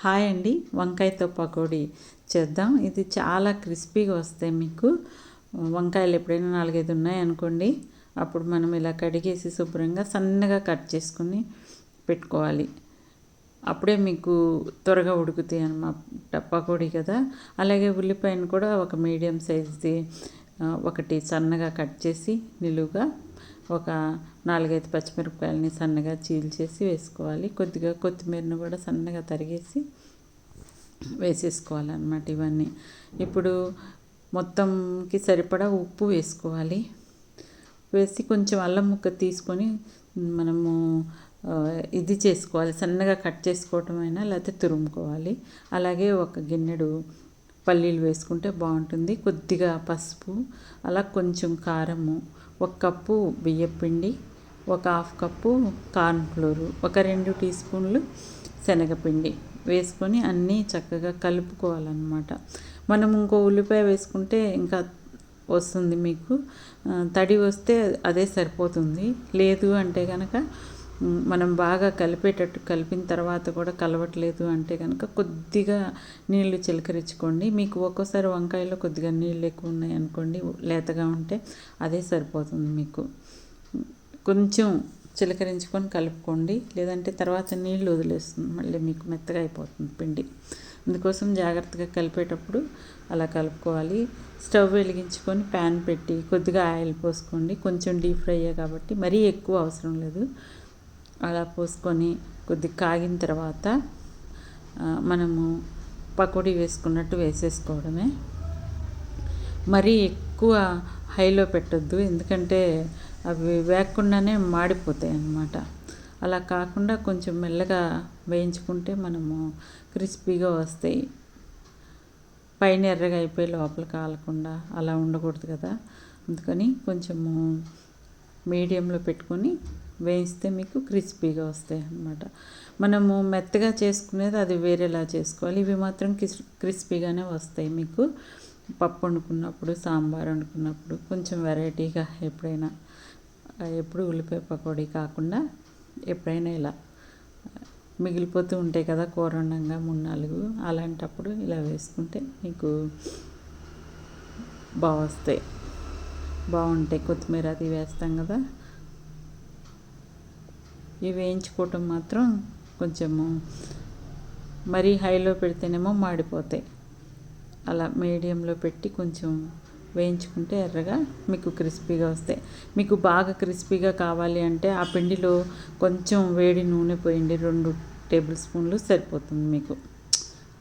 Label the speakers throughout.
Speaker 1: Hi అండి వంకాయతో పకోడీ చేద్దాం. ఇది చాలా క్రిస్పీగా వస్తాయి మీకు. వంకాయలు ఎప్పుడైనా నాలుగైదు ఉన్నాయనుకోండి అప్పుడు మనం ఇలా కడిగేసి శుభ్రంగా సన్నగా కట్ చేసుకుని పెట్టుకోవాలి. అప్పుడే మీకు త్వరగా ఉడుకుతాయి అన్నమాట పకోడీ కదా. అలాగే ఉల్లిపాయను కూడా ఒక మీడియం సైజ్ది ఒకటి సన్నగా కట్ చేసి నిలువుగా ఒక నాలుగైదు పచ్చిమిరపకాయలని సన్నగా చీల్చేసి వేసుకోవాలి. కొద్దిగా కొత్తిమీరను కూడా సన్నగా తరిగేసి వేసేసుకోవాలన్నమాట ఇవన్నీ. ఇప్పుడు మొత్తంకి సరిపడా ఉప్పు వేసుకోవాలి. వేసి కొంచెం అల్లం ముక్క తీసుకొని మనము ఇది చేసుకోవాలి. సన్నగా కట్ చేసుకోవటం అయినా లేకపోతే తురుముకోవాలి. అలాగే ఒక గిన్నెడు పల్లీలు వేసుకుంటే బాగుంటుంది. కొద్దిగా పసుపు అలా కొంచెం కారము ఒక కప్పు బియ్యపిండి ఒక హాఫ్ కప్పు కార్న్ఫ్లోరు ఒక రెండు టీ స్పూన్లు శనగపిండి వేసుకొని అన్నీ చక్కగా కలుపుకోవాలన్నమాట. మనం ఇంకో ఉల్లిపాయ వేసుకుంటే ఇంకా వస్తుంది మీకు. తడి వస్తే అదే సరిపోతుంది. లేదు అంటే కనుక మనం బాగా కలిపేటట్టు కలిపిన తర్వాత కూడా కలవట్లేదు అంటే కనుక కొద్దిగా నీళ్ళు చిలకరించుకోండి. మీకు ఒక్కోసారి వంకాయలో కొద్దిగా నీళ్ళు ఎక్కువ ఉన్నాయి అనుకోండి లేతగా ఉంటే అదే సరిపోతుంది మీకు. కొంచెం చిలకరించుకొని కలుపుకోండి. లేదంటే తర్వాత నీళ్ళు వదిలేస్తుంది మళ్ళీ మీకు మెత్తగా అయిపోతుంది పిండి. అందుకోసం జాగ్రత్తగా కలిపేటప్పుడు అలా కలుపుకోవాలి. స్టవ్ వెలిగించుకొని ప్యాన్ పెట్టి కొద్దిగా ఆయిల్ పోసుకోండి. కొంచెం డీప్ ఫ్రై కాబట్టి మరీ ఎక్కువ అవసరం లేదు. అలా పోసుకొని కొద్ది కాగిన తర్వాత మనము పకోడీ వేసుకున్నట్టు వేసేసుకోవడమే. మరీ ఎక్కువ హైలో పెట్టద్దు ఎందుకంటే అవి వేయకుండానే మాడిపోతాయి అన్నమాట. అలా కాకుండా కొంచెం మెల్లగా వేయించుకుంటే మనము క్రిస్పీగా వస్తాయి. పైన ఎర్రగా అయిపోయి లోపల కాలకుండా అలా ఉండకూడదు కదా. అందుకని కొంచెము మీడియంలో పెట్టుకొని వేయిస్తే మీకు క్రిస్పీగా వస్తాయి అన్నమాట. మనము మెత్తగా చేసుకునేది అది వేరేలా చేసుకోవాలి. ఇవి మాత్రం క్రిస్పీగానే వస్తాయి మీకు. పప్పు వండుకున్నప్పుడు సాంబార్ వండుకున్నప్పుడు కొంచెం వెరైటీగా ఎప్పుడైనా ఎప్పుడు ఉల్లిపాయ పకోడీ కాకుండా ఎప్పుడైనా ఇలా మిగిలిపోతూ ఉంటాయి కదా కూర వండంగా మూడు నాలుగు అలాంటప్పుడు ఇలా వేసుకుంటే మీకు బాగా వస్తాయి. బాగుంటాయి కొత్తిమీర అది వేస్తాం కదా. ఇవి వేయించుకోవటం మాత్రం కొంచెము మరీ హైలో పెడితేనేమో మాడిపోతాయి. అలా మీడియంలో పెట్టి కొంచెం వేయించుకుంటే ఎర్రగా మీకు క్రిస్పీగా వస్తాయి. మీకు బాగా క్రిస్పీగా కావాలి అంటే ఆ పిండిలో కొంచెం వేడి నూనె పోయండి. రెండు టేబుల్ స్పూన్లు సరిపోతుంది మీకు.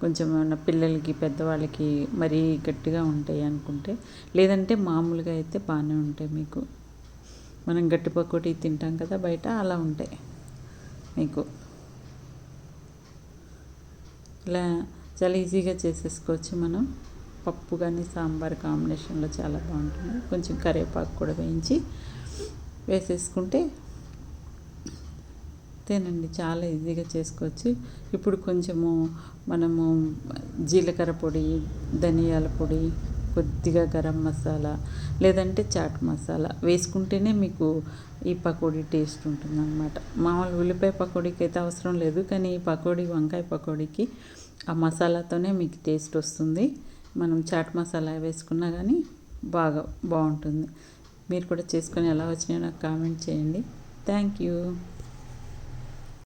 Speaker 1: కొంచెం పిల్లలకి పెద్దవాళ్ళకి మరీ గట్టిగా ఉంటాయి అనుకుంటే లేదంటే మామూలుగా అయితే బాగానే ఉంటాయి మీకు. మనం గట్టి పకోటి తింటాం కదా బయట అలా ఉంటాయి మీకు. ఇలా చాలా ఈజీగా చేసేసుకోవచ్చు మనం. పప్పు కానీ సాంబార్ కాంబినేషన్లో చాలా బాగుంటుంది. కొంచెం కరివేపాకు కూడా వేయించి వేసేసుకుంటే తేనండి చాలా ఈజీగా చేసుకోవచ్చు. ఇప్పుడు కొంచెము మనము జీలకర్ర పొడి ధనియాల పొడి కొద్దిగా గరం మసాలా లేదంటే చాట్ మసాలా వేసుకుంటేనే మీకు ఈ పకోడీ టేస్ట్ ఉంటుంది అనమాట మామూలు ఉల్లిపాయ పకోడీకి అయితే అవసరం లేదు కానీ ఈ పకోడీ వంకాయ పకోడీకి ఆ మసాలాతోనే మీకు టేస్ట్ వస్తుంది. మనం చాట్ మసాలా వేసుకున్నా కానీ బాగా బాగుంటుంది. మీరు కూడా చేసుకొని ఎలా వచ్చినాయో నాకు కామెంట్ చేయండి. Thank you.